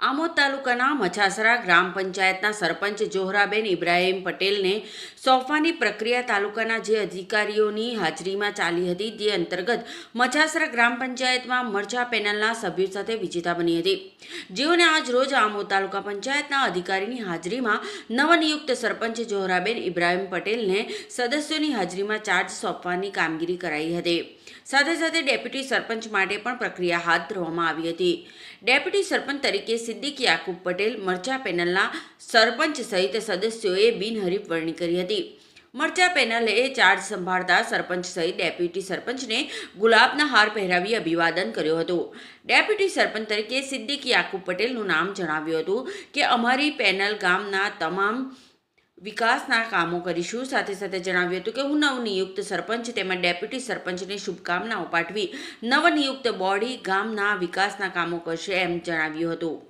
આમોદ તાલુકાના મછાસરા ગ્રામ પંચાયતના સરપંચ જોહરાબેન ઇબ્રાહીમ પટેલને સોંપવાની પ્રક્રિયા તાલુકાના જે અધિકારીઓની હાજરીમાં ચાલી હતી તે અંતર્ગત મછાસરા ગ્રામ પંચાયતમાં મરચા પેનલના સભ્યો સાથે વિજેતા બની હતી. જેઓને આજ રોજ આમોદ તાલુકા પંચાયતના અધિકારીની હાજરીમાં નવનિયુક્ત સરપંચ જોહરાબેન ઇબ્રાહીમ પટેલને સદસ્યોની હાજરીમાં ચાર્જ સોંપવાની કામગીરી કરાઈ હતી. સાથે સાથે ડેપ્યુટી સરપંચ માટે પણ પ્રક્રિયા હાથ ધરવામાં આવી હતી. ડેપ્યુટી સરપંચ તરીકે સિદ્દીક યાકુબ પટેલ મરચા પેનલના સરપંચ સહિત સદસ્યોએ બિનહરીફ વરણી કરી હતી. મરચા પેનલે ચાર્જ સંભાળતા સરપંચ સહિત ડેપ્યુટી સરપંચને ગુલાબના હાર પહેરાવી અભિવાદન કર્યું હતું. ડેપ્યુટી સરપંચ તરીકે સિદ્દીક યાકુબ પટેલનું નામ જણાવ્યું હતું કે, અમારી પેનલ ગામના તમામ વિકાસના કામો કરીશું. સાથે સાથે જણાવ્યું હતું કે, હું નવનિયુક્ત સરપંચ, તેમજ ડેપ્યુટી સરપંચને શુભકામનાઓ પાઠવી નવનિયુક્ત બોડી ગામના વિકાસના કામો કરશે, એમ જણાવ્યું હતું.